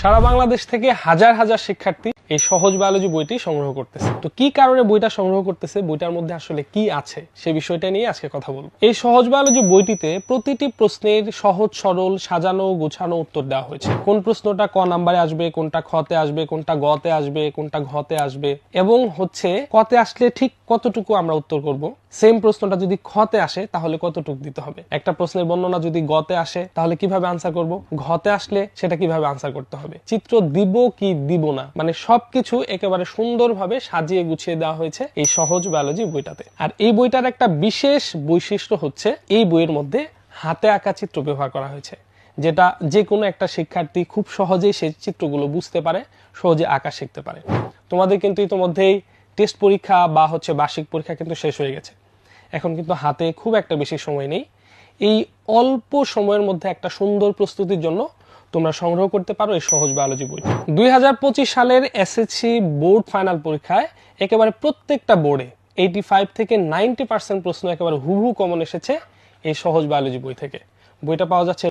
সারা বাংলাদেশ থেকে হাজার হাজার শিক্ষার্থী এই সহজ বায়োলজি বইটি সংগ্রহ করতেছে। তো কি কারণে বইটা সংগ্রহ করতেছে? বইটার মধ্যে আসলে কি আছে? সে বিষয়টা নিয়ে আজকে কথা বলব। এই সহজ বায়োলজি বইটিতে প্রতিটি প্রশ্নের সহজ, সরল, সাজানো, গোছানো উত্তর দেওয়া হয়েছে। কোন প্রশ্নটা ক নাম্বারে আসবে, কোনটা খতে আসবে, কোনটা গতে আসবে, কোনটা ঘতে আসবে এবং হচ্ছে কতে আসলে ঠিক কতটুকু আমরা উত্তর করব? সেম প্রশ্নটা যদি খতে আসে, তাহলে কতটুকু দিতে হবে? একটা প্রশ্নের বর্ণনা যদি গতে আসে, তাহলে কীভাবে আনসার করব? ঘতে আসলে সেটা কীভাবে আনসার করতে হবে? চিত্র দিব কি দিব না? মানে সবকিছু একেবারে সুন্দরভাবে সাজিয়ে গুছিয়ে দেওয়া হয়েছে এই সহজ বায়োলজি বইটাতে। আর এই বইটার একটা বিশেষ বৈশিষ্ট্য হচ্ছে, এই বইয়ের মধ্যে হাতে আঁকা চিত্র ব্যবহার করা হয়েছে, যেটা যে কোনো একটা শিক্ষার্থী খুব সহজেই সেই চিত্রগুলো বুঝতে পারে, সহজে আঁকা শিখতে পারে। তোমাদের কিন্তু ইতিমধ্যেই টেস্ট পরীক্ষা বা হচ্ছে বার্ষিক পরীক্ষা কিন্তু শেষ হয়ে গেছে। এখন কিন্তু হাতে খুব একটা বেশি সময় নেই। এই অল্প সময়ের মধ্যে একটা সুন্দর প্রস্তুতির জন্য তোমরা সংগ্রহ করতে পারো এই সহজ বায়োলজি বই। দুই হাজার পঁচিশ সালের এসএসসি বোর্ড ফাইনাল পরীক্ষায় একেবারে প্রত্যেকটা বোর্ডে এইটি ফাইভ থেকে নাইনটি পার্সেন্ট প্রশ্ন একেবারে হুবহু কমন এসেছে এই সহজ বায়োলজি বই থেকে। বইটা পাওয়া যাচ্ছে